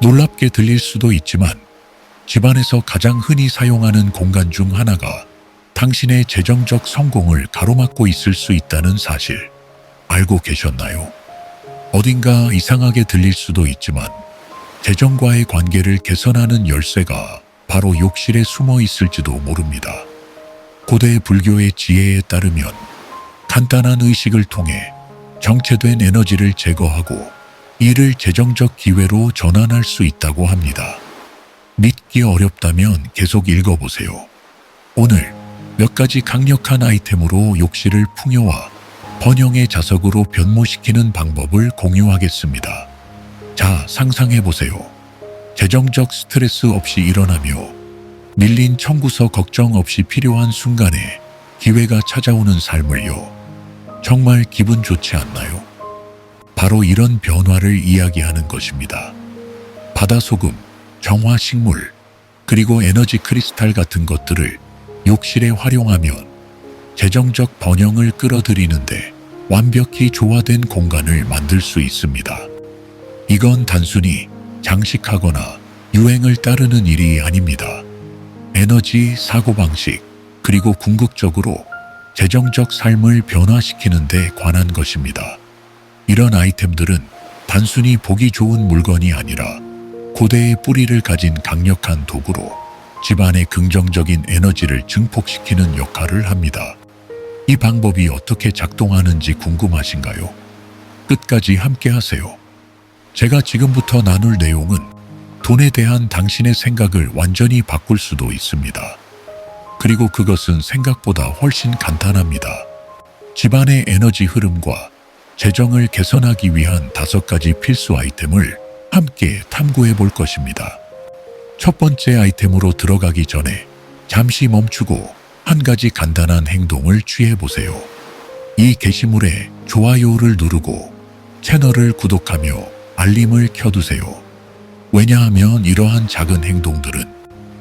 놀랍게 들릴 수도 있지만 집안에서 가장 흔히 사용하는 공간 중 하나가 당신의 재정적 성공을 가로막고 있을 수 있다는 사실 알고 계셨나요? 어딘가 이상하게 들릴 수도 있지만 재정과의 관계를 개선하는 열쇠가 바로 욕실에 숨어 있을지도 모릅니다. 고대 불교의 지혜에 따르면 간단한 의식을 통해 정체된 에너지를 제거하고 이를 재정적 기회로 전환할 수 있다고 합니다. 믿기 어렵다면 계속 읽어보세요. 오늘 몇 가지 강력한 아이템으로 욕실을 풍요와 번영의 자석으로 변모시키는 방법을 공유하겠습니다. 자, 상상해보세요. 재정적 스트레스 없이 일어나며 밀린 청구서 걱정 없이 필요한 순간에 기회가 찾아오는 삶을요. 정말 기분 좋지 않나요? 바로 이런 변화를 이야기하는 것입니다. 바다 소금, 정화 식물, 그리고 에너지 크리스탈 같은 것들을 욕실에 활용하면 재정적 번영을 끌어들이는데 완벽히 조화된 공간을 만들 수 있습니다. 이건 단순히 장식하거나 유행을 따르는 일이 아닙니다. 에너지 사고방식, 그리고 궁극적으로 재정적 삶을 변화시키는 데 관한 것입니다. 이런 아이템들은 단순히 보기 좋은 물건이 아니라 고대의 뿌리를 가진 강력한 도구로 집안의 긍정적인 에너지를 증폭시키는 역할을 합니다. 이 방법이 어떻게 작동하는지 궁금하신가요? 끝까지 함께 하세요. 제가 지금부터 나눌 내용은 돈에 대한 당신의 생각을 완전히 바꿀 수도 있습니다. 그리고 그것은 생각보다 훨씬 간단합니다. 집안의 에너지 흐름과 재정을 개선하기 위한 다섯 가지 필수 아이템을 함께 탐구해 볼 것입니다. 첫 번째 아이템으로 들어가기 전에 잠시 멈추고 한 가지 간단한 행동을 취해 보세요. 이 게시물에 좋아요를 누르고 채널을 구독하며 알림을 켜두세요. 왜냐하면 이러한 작은 행동들은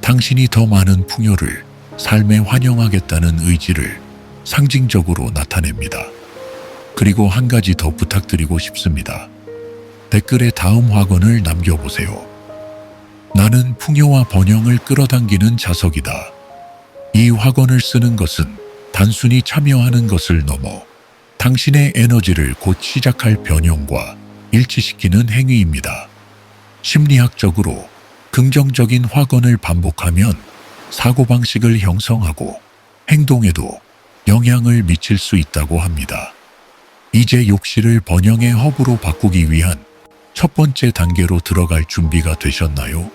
당신이 더 많은 풍요를 삶에 환영하겠다는 의지를 상징적으로 나타냅니다. 그리고 한 가지 더 부탁드리고 싶습니다. 댓글에 다음 확언을 남겨보세요. 나는 풍요와 번영을 끌어당기는 자석이다. 이 확언을 쓰는 것은 단순히 참여하는 것을 넘어 당신의 에너지를 곧 시작할 변형과 일치시키는 행위입니다. 심리학적으로 긍정적인 확언을 반복하면 사고방식을 형성하고 행동에도 영향을 미칠 수 있다고 합니다. 이제 욕실을 번영의 허브로 바꾸기 위한 첫 번째 단계로 들어갈 준비가 되셨나요?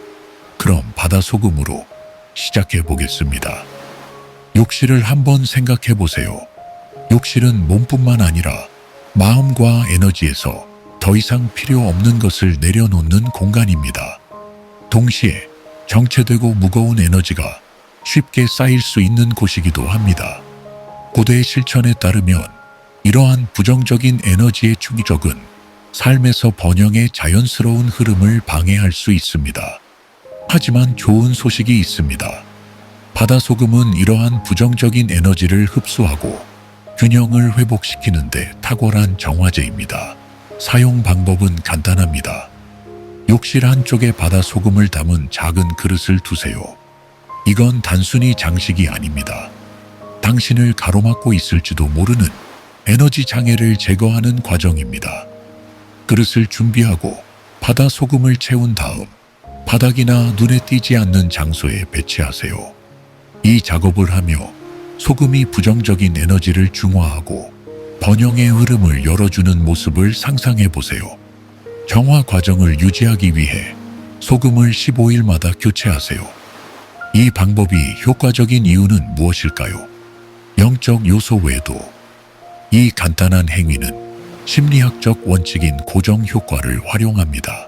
그럼 바다 소금으로 시작해 보겠습니다. 욕실을 한번 생각해 보세요. 욕실은 몸뿐만 아니라 마음과 에너지에서 더 이상 필요 없는 것을 내려놓는 공간입니다. 동시에 정체되고 무거운 에너지가 쉽게 쌓일 수 있는 곳이기도 합니다. 고대의 실천에 따르면 이러한 부정적인 에너지의 축적은 삶에서 번영의 자연스러운 흐름을 방해할 수 있습니다. 하지만 좋은 소식이 있습니다. 바다 소금은 이러한 부정적인 에너지를 흡수하고 균형을 회복시키는데 탁월한 정화제입니다. 사용 방법은 간단합니다. 욕실 한쪽에 바다 소금을 담은 작은 그릇을 두세요. 이건 단순히 장식이 아닙니다. 당신을 가로막고 있을지도 모르는 에너지 장애를 제거하는 과정입니다. 그릇을 준비하고 바다 소금을 채운 다음 바닥이나 눈에 띄지 않는 장소에 배치하세요. 이 작업을 하며 소금이 부정적인 에너지를 중화하고 번영의 흐름을 열어주는 모습을 상상해 보세요. 정화 과정을 유지하기 위해 소금을 15일마다 교체하세요. 이 방법이 효과적인 이유는 무엇일까요? 영적 요소 외에도 이 간단한 행위는 심리학적 원칙인 고정 효과를 활용합니다.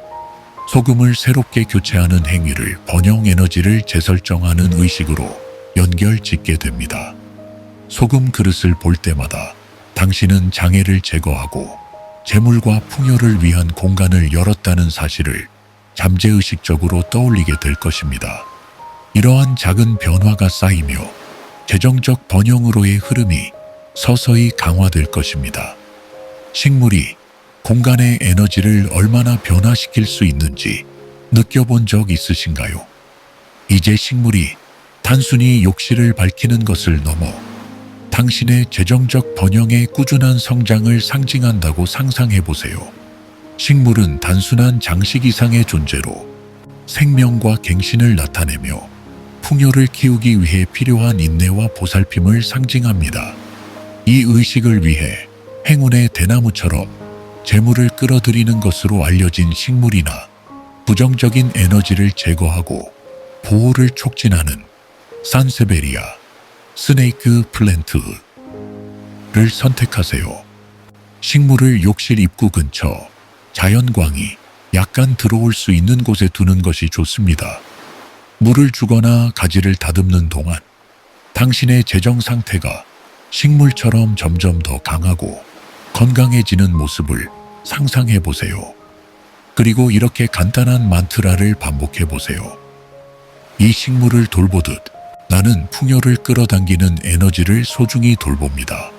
소금을 새롭게 교체하는 행위를 번영 에너지를 재설정하는 의식으로 연결 짓게 됩니다. 소금 그릇을 볼 때마다 당신은 장애를 제거하고 재물과 풍요를 위한 공간을 열었다는 사실을 잠재의식적으로 떠올리게 될 것입니다. 이러한 작은 변화가 쌓이며 재정적 번영으로의 흐름이 서서히 강화될 것입니다. 식물이 공간의 에너지를 얼마나 변화시킬 수 있는지 느껴본 적 있으신가요? 이제 식물이 단순히 욕실을 밝히는 것을 넘어 당신의 재정적 번영의 꾸준한 성장을 상징한다고 상상해 보세요. 식물은 단순한 장식 이상의 존재로 생명과 갱신을 나타내며 풍요를 키우기 위해 필요한 인내와 보살핌을 상징합니다. 이 의식을 위해 행운의 대나무처럼 재물을 끌어들이는 것으로 알려진 식물이나 부정적인 에너지를 제거하고 보호를 촉진하는 산세베리아, 스네이크 플랜트를 선택하세요. 식물을 욕실 입구 근처 자연광이 약간 들어올 수 있는 곳에 두는 것이 좋습니다. 물을 주거나 가지를 다듬는 동안 당신의 재정 상태가 식물처럼 점점 더 강하고 건강해지는 모습을 상상해 보세요. 그리고 이렇게 간단한 만트라를 반복해 보세요. 이 식물을 돌보듯 나는 풍요를 끌어당기는 에너지를 소중히 돌봅니다.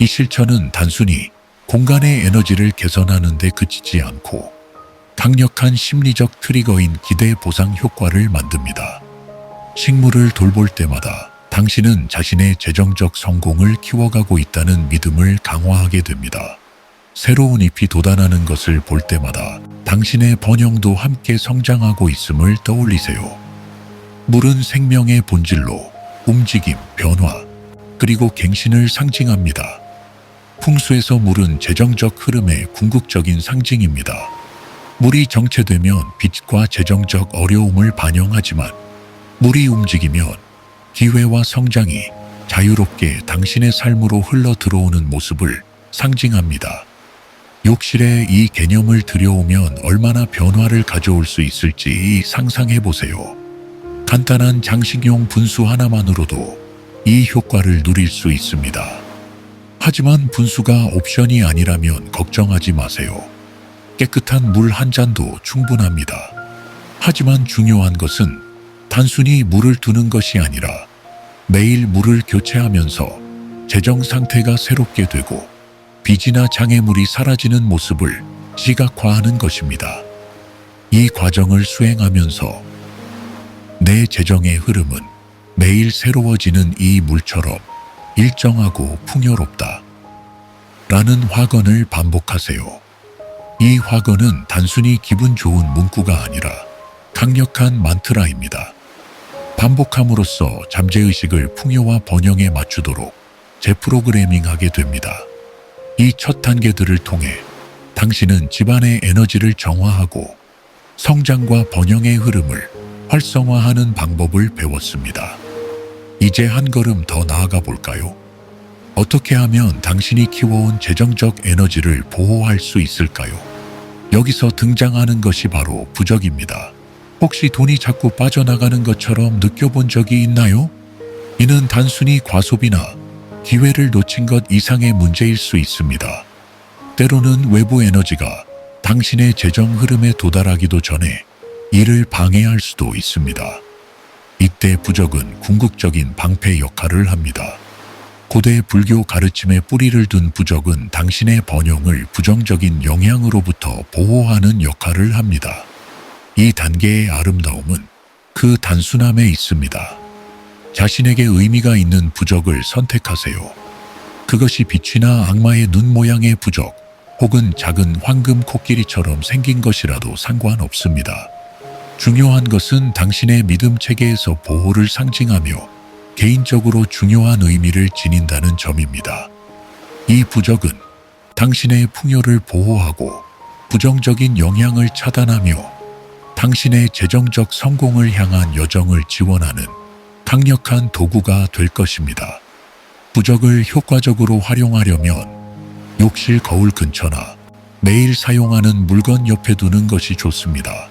이 실천은 단순히 공간의 에너지를 개선하는 데 그치지 않고 강력한 심리적 트리거인 기대 보상 효과를 만듭니다. 식물을 돌볼 때마다 당신은 자신의 재정적 성공을 키워가고 있다는 믿음을 강화하게 됩니다. 새로운 잎이 돋아나는 것을 볼 때마다 당신의 번영도 함께 성장하고 있음을 떠올리세요. 물은 생명의 본질로 움직임, 변화, 그리고 갱신을 상징합니다. 풍수에서 물은 재정적 흐름의 궁극적인 상징입니다. 물이 정체되면 빛과 재정적 어려움을 반영하지만 물이 움직이면 기회와 성장이 자유롭게 당신의 삶으로 흘러 들어오는 모습을 상징합니다. 욕실에 이 개념을 들여오면 얼마나 변화를 가져올 수 있을지 상상해 보세요. 간단한 장식용 분수 하나만으로도 이 효과를 누릴 수 있습니다. 하지만 분수가 옵션이 아니라면 걱정하지 마세요. 깨끗한 물 한 잔도 충분합니다. 하지만 중요한 것은 단순히 물을 두는 것이 아니라 매일 물을 교체하면서 재정 상태가 새롭게 되고 빚이나 장애물이 사라지는 모습을 시각화하는 것입니다. 이 과정을 수행하면서 내 재정의 흐름은 매일 새로워지는 이 물처럼 일정하고 풍요롭다. 라는 화건을 반복하세요. 이 화건은 단순히 기분 좋은 문구가 아니라 강력한 만트라입니다. 반복함으로써 잠재의식을 풍요와 번영에 맞추도록 재프로그래밍하게 됩니다. 이 첫 단계들을 통해 당신은 집안의 에너지를 정화하고 성장과 번영의 흐름을 활성화하는 방법을 배웠습니다. 이제 한 걸음 더 나아가 볼까요? 어떻게 하면 당신이 키워온 재정적 에너지를 보호할 수 있을까요? 여기서 등장하는 것이 바로 부적입니다. 혹시 돈이 자꾸 빠져나가는 것처럼 느껴본 적이 있나요? 이는 단순히 과소비나 기회를 놓친 것 이상의 문제일 수 있습니다. 때로는 외부 에너지가 당신의 재정 흐름에 도달하기도 전에 이를 방해할 수도 있습니다. 이때 부적은 궁극적인 방패 역할을 합니다. 고대 불교 가르침에 뿌리를 둔 부적은 당신의 번영을 부정적인 영향으로부터 보호하는 역할을 합니다. 이 단계의 아름다움은 그 단순함에 있습니다. 자신에게 의미가 있는 부적을 선택하세요. 그것이 빛이나 악마의 눈 모양의 부적 혹은 작은 황금 코끼리처럼 생긴 것이라도 상관없습니다. 중요한 것은 당신의 믿음 체계에서 보호를 상징하며 개인적으로 중요한 의미를 지닌다는 점입니다. 이 부적은 당신의 풍요를 보호하고 부정적인 영향을 차단하며 당신의 재정적 성공을 향한 여정을 지원하는 강력한 도구가 될 것입니다. 부적을 효과적으로 활용하려면 욕실 거울 근처나 매일 사용하는 물건 옆에 두는 것이 좋습니다.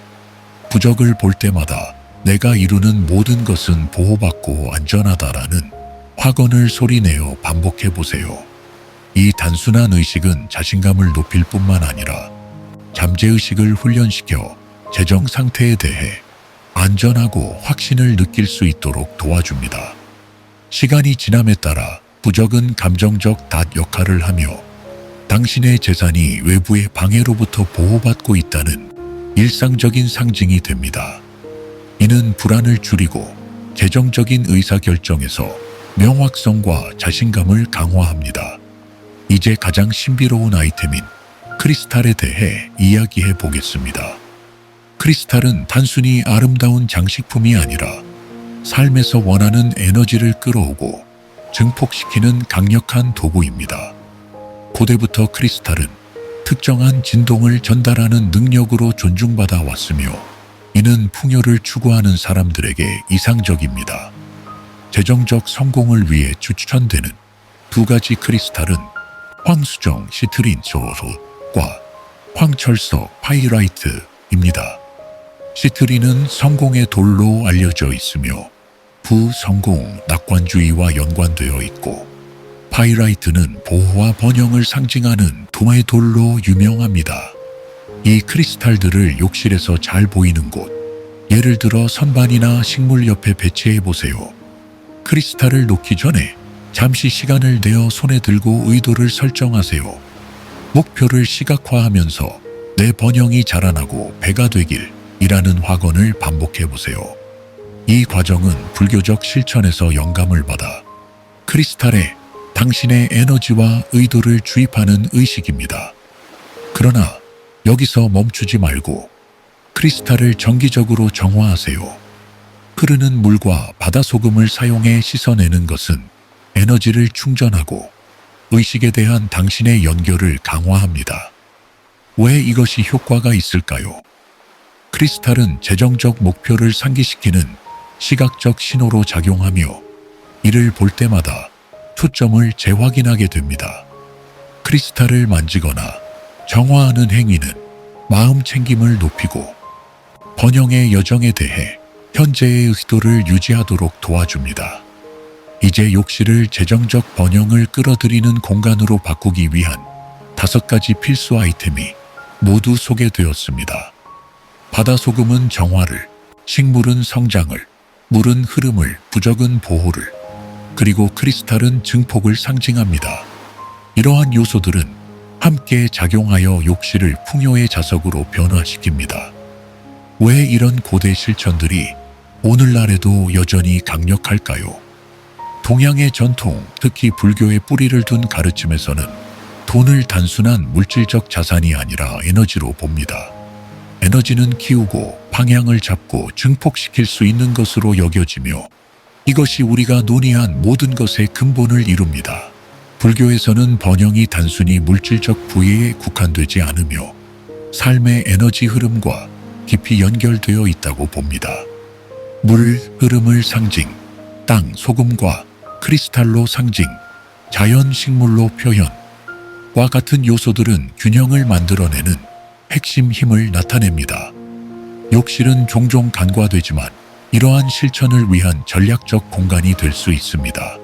부적을 볼 때마다 내가 이루는 모든 것은 보호받고 안전하다라는 확언을 소리내어 반복해 보세요. 이 단순한 의식은 자신감을 높일 뿐만 아니라 잠재의식을 훈련시켜 재정 상태에 대해 안전하고 확신을 느낄 수 있도록 도와줍니다. 시간이 지남에 따라 부적은 감정적 닷 역할을 하며 당신의 재산이 외부의 방해로부터 보호받고 있다는 일상적인 상징이 됩니다. 이는 불안을 줄이고 재정적인 의사결정에서 명확성과 자신감을 강화합니다. 이제 가장 신비로운 아이템인 크리스탈에 대해 이야기해 보겠습니다. 크리스탈은 단순히 아름다운 장식품이 아니라 삶에서 원하는 에너지를 끌어오고 증폭시키는 강력한 도구입니다. 고대부터 크리스탈은 특정한 진동을 전달하는 능력으로 존중받아 왔으며 이는 풍요를 추구하는 사람들에게 이상적입니다. 재정적 성공을 위해 추천되는 두 가지 크리스탈은 황수정 시트린 소롯과 황철석 파이라이트입니다. 시트린은 성공의 돌로 알려져 있으며 부성공 낙관주의와 연관되어 있고 파이라이트는 보호와 번영을 상징하는 도마의 돌로 유명합니다. 이 크리스탈들을 욕실에서 잘 보이는 곳, 예를 들어 선반이나 식물 옆에 배치해 보세요. 크리스탈을 놓기 전에 잠시 시간을 내어 손에 들고 의도를 설정하세요. 목표를 시각화하면서 내 번영이 자라나고 배가 되길 이라는 확언을 반복해 보세요. 이 과정은 불교적 실천에서 영감을 받아 크리스탈에 당신의 에너지와 의도를 주입하는 의식입니다. 그러나 여기서 멈추지 말고 크리스탈을 정기적으로 정화하세요. 흐르는 물과 바다 소금을 사용해 씻어내는 것은 에너지를 충전하고 의식에 대한 당신의 연결을 강화합니다. 왜 이것이 효과가 있을까요? 크리스탈은 재정적 목표를 상기시키는 시각적 신호로 작용하며 이를 볼 때마다 초점을 재확인하게 됩니다. 크리스탈을 만지거나 정화하는 행위는 마음 챙김을 높이고 번영의 여정에 대해 현재의 의도를 유지하도록 도와줍니다. 이제 욕실을 재정적 번영을 끌어들이는 공간으로 바꾸기 위한 다섯 가지 필수 아이템이 모두 소개되었습니다. 바다 소금은 정화를, 식물은 성장을, 물은 흐름을, 부적은 보호를, 그리고 크리스탈은 증폭을 상징합니다. 이러한 요소들은 함께 작용하여 욕실을 풍요의 자석으로 변화시킵니다. 왜 이런 고대 실천들이 오늘날에도 여전히 강력할까요? 동양의 전통, 특히 불교의 뿌리를 둔 가르침에서는 돈을 단순한 물질적 자산이 아니라 에너지로 봅니다. 에너지는 키우고 방향을 잡고 증폭시킬 수 있는 것으로 여겨지며 이것이 우리가 논의한 모든 것의 근본을 이룹니다. 불교에서는 번영이 단순히 물질적 부여에 국한되지 않으며 삶의 에너지 흐름과 깊이 연결되어 있다고 봅니다. 물 흐름을 상징, 땅 소금과 크리스탈로 상징, 자연 식물로 표현 과 같은 요소들은 균형을 만들어내는 핵심 힘을 나타냅니다. 욕실은 종종 간과되지만 이러한 실천을 위한 전략적 공간이 될 수 있습니다.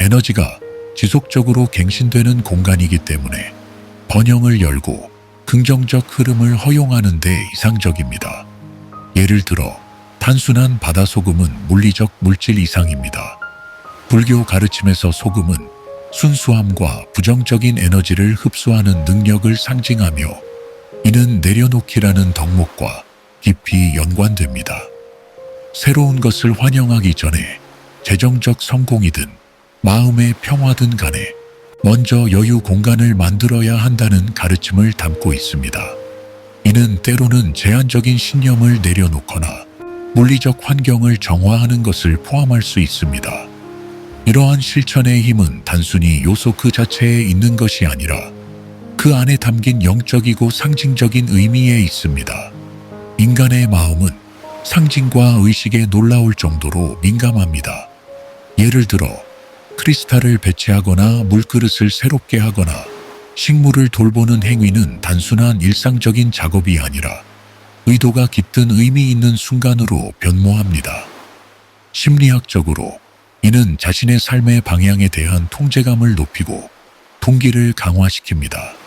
에너지가 지속적으로 갱신되는 공간이기 때문에 번영을 열고 긍정적 흐름을 허용하는 데 이상적입니다. 예를 들어 단순한 바다 소금은 물리적 물질 이상입니다. 불교 가르침에서 소금은 순수함과 부정적인 에너지를 흡수하는 능력을 상징하며 이는 내려놓기라는 덕목과 깊이 연관됩니다. 새로운 것을 환영하기 전에 재정적 성공이든 마음의 평화든 간에 먼저 여유 공간을 만들어야 한다는 가르침을 담고 있습니다. 이는 때로는 제한적인 신념을 내려놓거나 물리적 환경을 정화하는 것을 포함할 수 있습니다. 이러한 실천의 힘은 단순히 요소 그 자체에 있는 것이 아니라 그 안에 담긴 영적이고 상징적인 의미에 있습니다. 인간의 마음은 상징과 의식에 놀라울 정도로 민감합니다. 예를 들어 크리스탈을 배치하거나 물그릇을 새롭게 하거나 식물을 돌보는 행위는 단순한 일상적인 작업이 아니라 의도가 깃든 의미 있는 순간으로 변모합니다. 심리학적으로 이는 자신의 삶의 방향에 대한 통제감을 높이고 동기를 강화시킵니다.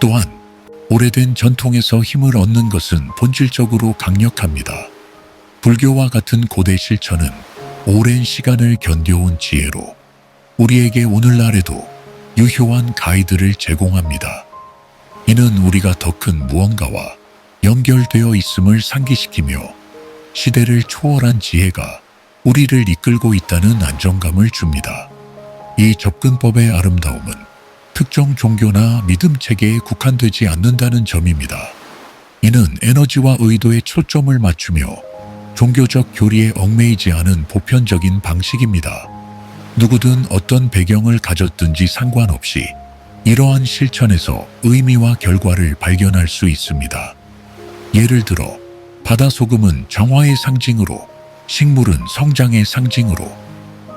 또한 오래된 전통에서 힘을 얻는 것은 본질적으로 강력합니다. 불교와 같은 고대 실천은 오랜 시간을 견뎌온 지혜로 우리에게 오늘날에도 유효한 가이드를 제공합니다. 이는 우리가 더 큰 무언가와 연결되어 있음을 상기시키며 시대를 초월한 지혜가 우리를 이끌고 있다는 안정감을 줍니다. 이 접근법의 아름다움은 특정 종교나 믿음 체계에 국한되지 않는다는 점입니다. 이는 에너지와 의도에 초점을 맞추며 종교적 교리에 얽매이지 않은 보편적인 방식입니다. 누구든 어떤 배경을 가졌든지 상관없이 이러한 실천에서 의미와 결과를 발견할 수 있습니다. 예를 들어 바다 소금은 정화의 상징으로 식물은 성장의 상징으로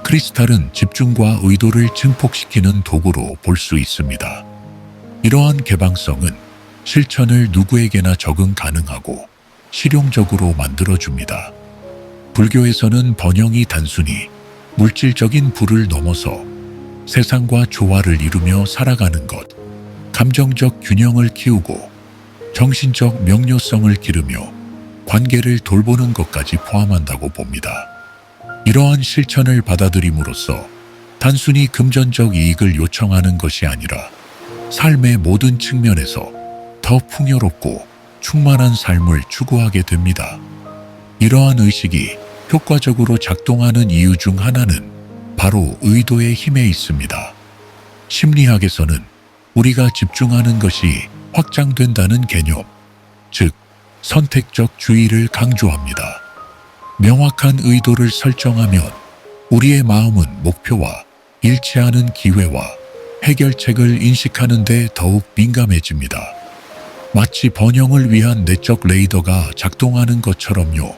크리스탈은 집중과 의도를 증폭시키는 도구로 볼 수 있습니다. 이러한 개방성은 실천을 누구에게나 적응 가능하고 실용적으로 만들어줍니다. 불교에서는 번영이 단순히 물질적인 부를 넘어서 세상과 조화를 이루며 살아가는 것, 감정적 균형을 키우고 정신적 명료성을 기르며 관계를 돌보는 것까지 포함한다고 봅니다. 이러한 실천을 받아들임으로써 단순히 금전적 이익을 요청하는 것이 아니라 삶의 모든 측면에서 더 풍요롭고 충만한 삶을 추구하게 됩니다. 이러한 의식이 효과적으로 작동하는 이유 중 하나는 바로 의도의 힘에 있습니다. 심리학에서는 우리가 집중하는 것이 확장된다는 개념, 즉, 선택적 주의를 강조합니다. 명확한 의도를 설정하면 우리의 마음은 목표와 일치하는 기회와 해결책을 인식하는 데 더욱 민감해집니다. 마치 번영을 위한 내적 레이더가 작동하는 것처럼요.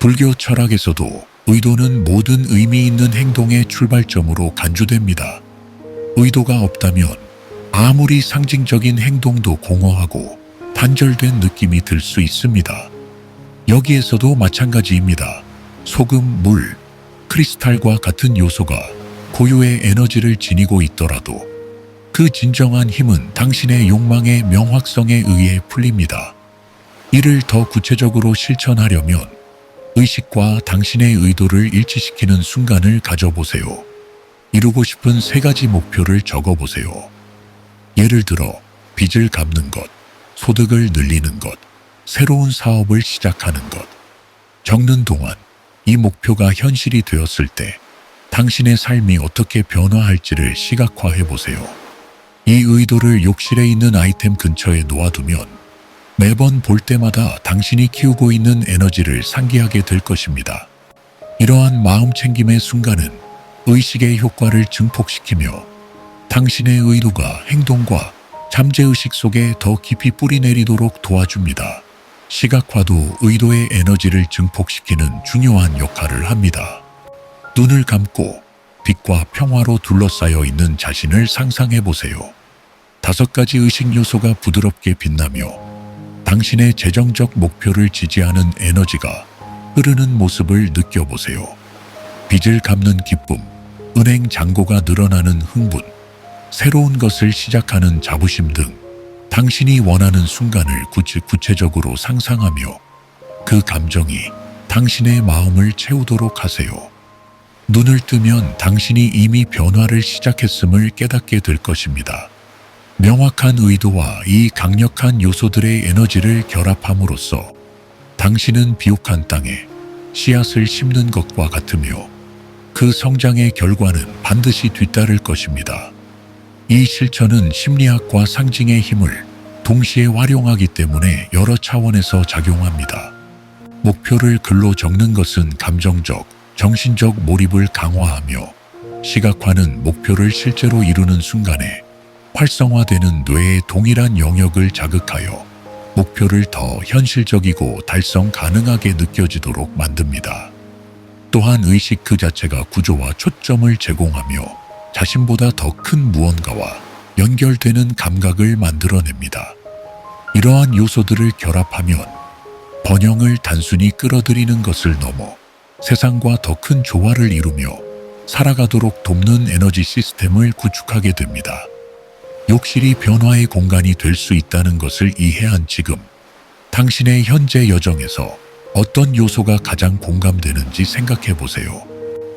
불교 철학에서도 의도는 모든 의미 있는 행동의 출발점으로 간주됩니다. 의도가 없다면 아무리 상징적인 행동도 공허하고 단절된 느낌이 들 수 있습니다. 여기에서도 마찬가지입니다. 소금, 물, 크리스탈과 같은 요소가 고유의 에너지를 지니고 있더라도 그 진정한 힘은 당신의 욕망의 명확성에 의해 풀립니다. 이를 더 구체적으로 실천하려면 의식과 당신의 의도를 일치시키는 순간을 가져보세요. 이루고 싶은 세 가지 목표를 적어보세요. 예를 들어 빚을 갚는 것, 소득을 늘리는 것, 새로운 사업을 시작하는 것. 적는 동안 이 목표가 현실이 되었을 때 당신의 삶이 어떻게 변화할지를 시각화해 보세요. 이 의도를 욕실에 있는 아이템 근처에 놓아두면 매번 볼 때마다 당신이 키우고 있는 에너지를 상기하게 될 것입니다. 이러한 마음 챙김의 순간은 의식의 효과를 증폭시키며 당신의 의도가 행동과 잠재의식 속에 더 깊이 뿌리내리도록 도와줍니다. 시각화도 의도의 에너지를 증폭시키는 중요한 역할을 합니다. 눈을 감고 빛과 평화로 둘러싸여 있는 자신을 상상해 보세요. 다섯 가지 의식 요소가 부드럽게 빛나며 당신의 재정적 목표를 지지하는 에너지가 흐르는 모습을 느껴보세요. 빚을 갚는 기쁨, 은행 잔고가 늘어나는 흥분, 새로운 것을 시작하는 자부심 등 당신이 원하는 순간을 구체, 구체적으로 상상하며 그 감정이 당신의 마음을 채우도록 하세요. 눈을 뜨면 당신이 이미 변화를 시작했음을 깨닫게 될 것입니다. 명확한 의도와 이 강력한 요소들의 에너지를 결합함으로써 당신은 비옥한 땅에 씨앗을 심는 것과 같으며 그 성장의 결과는 반드시 뒤따를 것입니다. 이 실천은 심리학과 상징의 힘을 동시에 활용하기 때문에 여러 차원에서 작용합니다. 목표를 글로 적는 것은 감정적, 정신적 몰입을 강화하며 시각화는 목표를 실제로 이루는 순간에 활성화되는 뇌의 동일한 영역을 자극하여 목표를 더 현실적이고 달성 가능하게 느껴지도록 만듭니다. 또한 의식 그 자체가 구조와 초점을 제공하며 자신보다 더 큰 무언가와 연결되는 감각을 만들어냅니다. 이러한 요소들을 결합하면 번영을 단순히 끌어들이는 것을 넘어 세상과 더 큰 조화를 이루며 살아가도록 돕는 에너지 시스템을 구축하게 됩니다. 욕실이 변화의 공간이 될 수 있다는 것을 이해한 지금 당신의 현재 여정에서 어떤 요소가 가장 공감되는지 생각해 보세요.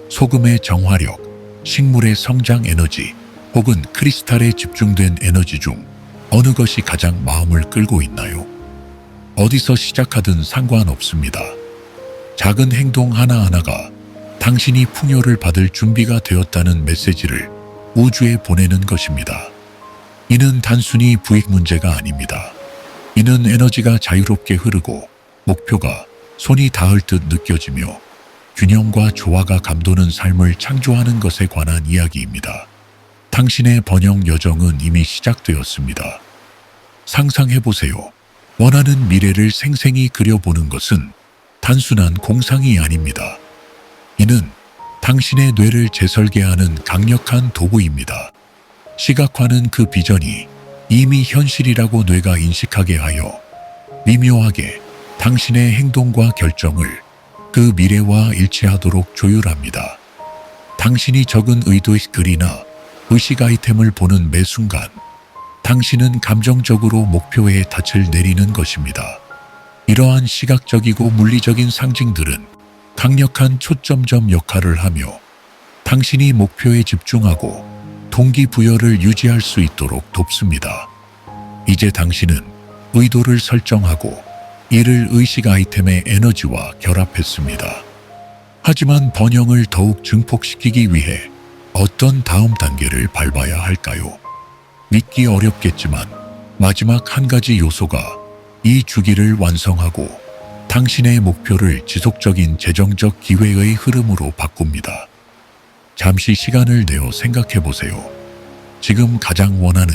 소금의 정화력, 식물의 성장 에너지 혹은 크리스탈에 집중된 에너지 중 어느 것이 가장 마음을 끌고 있나요? 어디서 시작하든 상관없습니다. 작은 행동 하나하나가 당신이 풍요를 받을 준비가 되었다는 메시지를 우주에 보내는 것입니다. 이는 단순히 부익 문제가 아닙니다. 이는 에너지가 자유롭게 흐르고 목표가 손이 닿을 듯 느껴지며 균형과 조화가 감도는 삶을 창조하는 것에 관한 이야기입니다. 당신의 번영 여정은 이미 시작되었습니다. 상상해 보세요. 원하는 미래를 생생히 그려보는 것은 단순한 공상이 아닙니다. 이는 당신의 뇌를 재설계하는 강력한 도구입니다. 시각화는 그 비전이 이미 현실이라고 뇌가 인식하게 하여 미묘하게 당신의 행동과 결정을 그 미래와 일치하도록 조율합니다. 당신이 적은 의도의 글이나 의식 아이템을 보는 매 순간 당신은 감정적으로 목표에 닻을 내리는 것입니다. 이러한 시각적이고 물리적인 상징들은 강력한 초점점 역할을 하며 당신이 목표에 집중하고 동기부여를 유지할 수 있도록 돕습니다. 이제 당신은 의도를 설정하고 이를 의식 아이템의 에너지와 결합했습니다. 하지만 번영을 더욱 증폭시키기 위해 어떤 다음 단계를 밟아야 할까요? 믿기 어렵겠지만 마지막 한 가지 요소가 이 주기를 완성하고 당신의 목표를 지속적인 재정적 기회의 흐름으로 바꿉니다. 잠시 시간을 내어 생각해 보세요. 지금 가장 원하는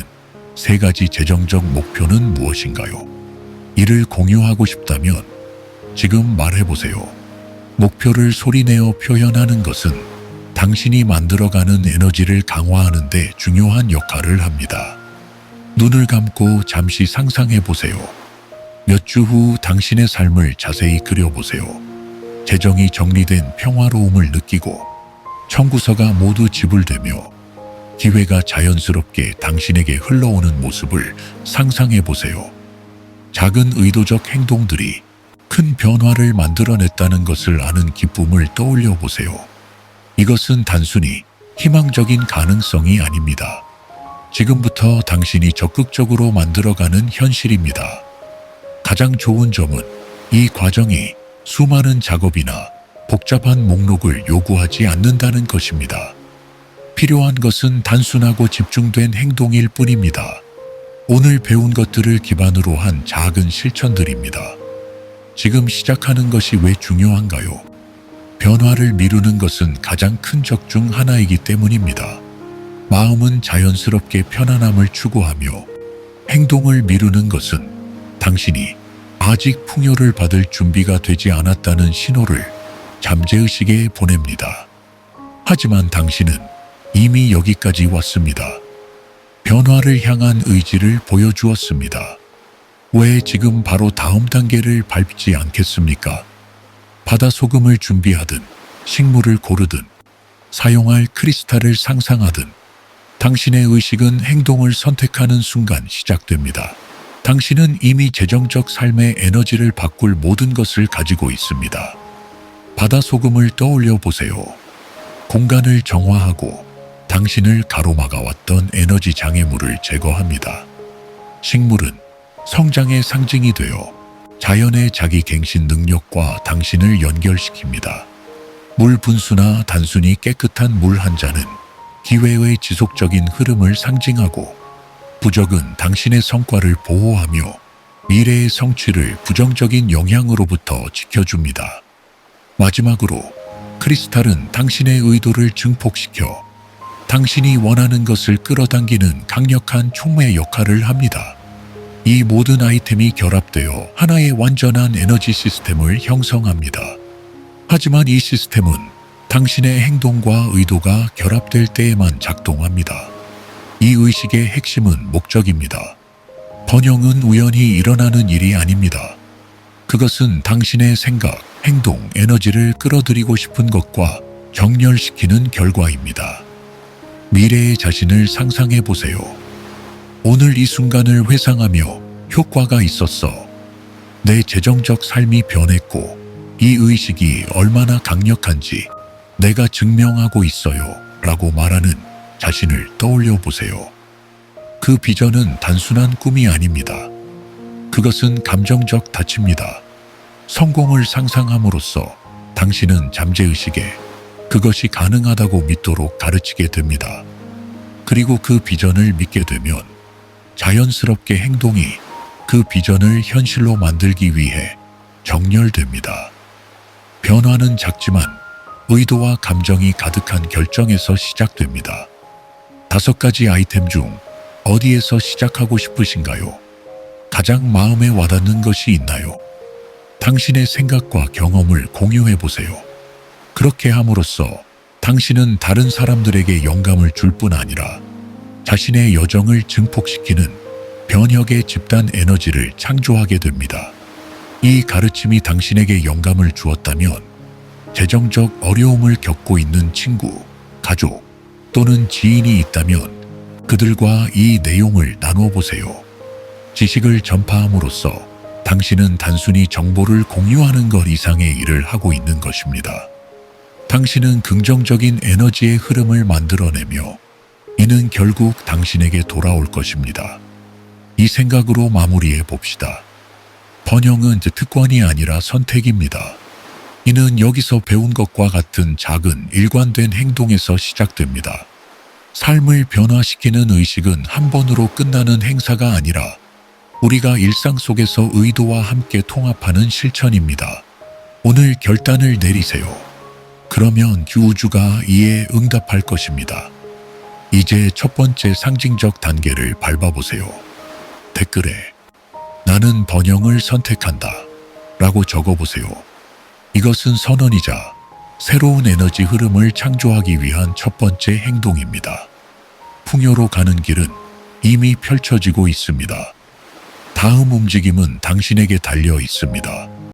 세 가지 재정적 목표는 무엇인가요? 이를 공유하고 싶다면 지금 말해 보세요. 목표를 소리내어 표현하는 것은 당신이 만들어가는 에너지를 강화하는 데 중요한 역할을 합니다. 눈을 감고 잠시 상상해 보세요. 몇 주 후 당신의 삶을 자세히 그려보세요. 재정이 정리된 평화로움을 느끼고 청구서가 모두 지불되며 기회가 자연스럽게 당신에게 흘러오는 모습을 상상해 보세요. 작은 의도적 행동들이 큰 변화를 만들어냈다는 것을 아는 기쁨을 떠올려 보세요. 이것은 단순히 희망적인 가능성이 아닙니다. 지금부터 당신이 적극적으로 만들어가는 현실입니다. 가장 좋은 점은 이 과정이 수많은 작업이나 복잡한 목록을 요구하지 않는다는 것입니다. 필요한 것은 단순하고 집중된 행동일 뿐입니다. 오늘 배운 것들을 기반으로 한 작은 실천들입니다. 지금 시작하는 것이 왜 중요한가요? 변화를 미루는 것은 가장 큰 적 중 하나이기 때문입니다. 마음은 자연스럽게 편안함을 추구하며 행동을 미루는 것은 당신이 아직 풍요를 받을 준비가 되지 않았다는 신호를 잠재의식에 보냅니다. 하지만 당신은 이미 여기까지 왔습니다. 변화를 향한 의지를 보여주었습니다. 왜 지금 바로 다음 단계를 밟지 않겠습니까? 바다 소금을 준비하든 식물을 고르든 사용할 크리스탈을 상상하든 당신의 의식은 행동을 선택하는 순간 시작됩니다. 당신은 이미 재정적 삶의 에너지를 바꿀 모든 것을 가지고 있습니다. 바다 소금을 떠올려 보세요. 공간을 정화하고 당신을 가로막아 왔던 에너지 장애물을 제거합니다. 식물은 성장의 상징이 되어 자연의 자기 갱신 능력과 당신을 연결시킵니다. 물 분수나 단순히 깨끗한 물 한 잔은 기회의 지속적인 흐름을 상징하고 부적은 당신의 성과를 보호하며 미래의 성취를 부정적인 영향으로부터 지켜줍니다. 마지막으로 크리스탈은 당신의 의도를 증폭시켜 당신이 원하는 것을 끌어당기는 강력한 촉매 역할을 합니다. 이 모든 아이템이 결합되어 하나의 완전한 에너지 시스템을 형성합니다. 하지만 이 시스템은 당신의 행동과 의도가 결합될 때에만 작동합니다. 이 의식의 핵심은 목적입니다. 번영은 우연히 일어나는 일이 아닙니다. 그것은 당신의 생각, 행동, 에너지를 끌어들이고 싶은 것과 정렬시키는 결과입니다. 미래의 자신을 상상해 보세요. 오늘 이 순간을 회상하며 효과가 있었어. 내 재정적 삶이 변했고 이 의식이 얼마나 강력한지 내가 증명하고 있어요. 라고 말하는 자신을 떠올려 보세요. 그 비전은 단순한 꿈이 아닙니다. 그것은 감정적 닫힘이다. 성공을 상상함으로써 당신은 잠재의식에 그것이 가능하다고 믿도록 가르치게 됩니다. 그리고 그 비전을 믿게 되면 자연스럽게 행동이 그 비전을 현실로 만들기 위해 정렬됩니다. 변화는 작지만 의도와 감정이 가득한 결정에서 시작됩니다. 다섯 가지 아이템 중 어디에서 시작하고 싶으신가요? 가장 마음에 와닿는 것이 있나요? 당신의 생각과 경험을 공유해 보세요. 그렇게 함으로써 당신은 다른 사람들에게 영감을 줄 뿐 아니라 자신의 여정을 증폭시키는 변혁의 집단 에너지를 창조하게 됩니다. 이 가르침이 당신에게 영감을 주었다면 재정적 어려움을 겪고 있는 친구, 가족 또는 지인이 있다면 그들과 이 내용을 나누어 보세요. 지식을 전파함으로써 당신은 단순히 정보를 공유하는 것 이상의 일을 하고 있는 것입니다. 당신은 긍정적인 에너지의 흐름을 만들어내며 이는 결국 당신에게 돌아올 것입니다. 이 생각으로 마무리해 봅시다. 번영은 특권이 아니라 선택입니다. 이는 여기서 배운 것과 같은 작은 일관된 행동에서 시작됩니다. 삶을 변화시키는 의식은 한 번으로 끝나는 행사가 아니라 우리가 일상 속에서 의도와 함께 통합하는 실천입니다. 오늘 결단을 내리세요. 그러면 우주가 이에 응답할 것입니다. 이제 첫 번째 상징적 단계를 밟아보세요. 댓글에 나는 번영을 선택한다 라고 적어보세요. 이것은 선언이자 새로운 에너지 흐름을 창조하기 위한 첫 번째 행동입니다. 풍요로 가는 길은 이미 펼쳐지고 있습니다. 다음 움직임은 당신에게 달려 있습니다.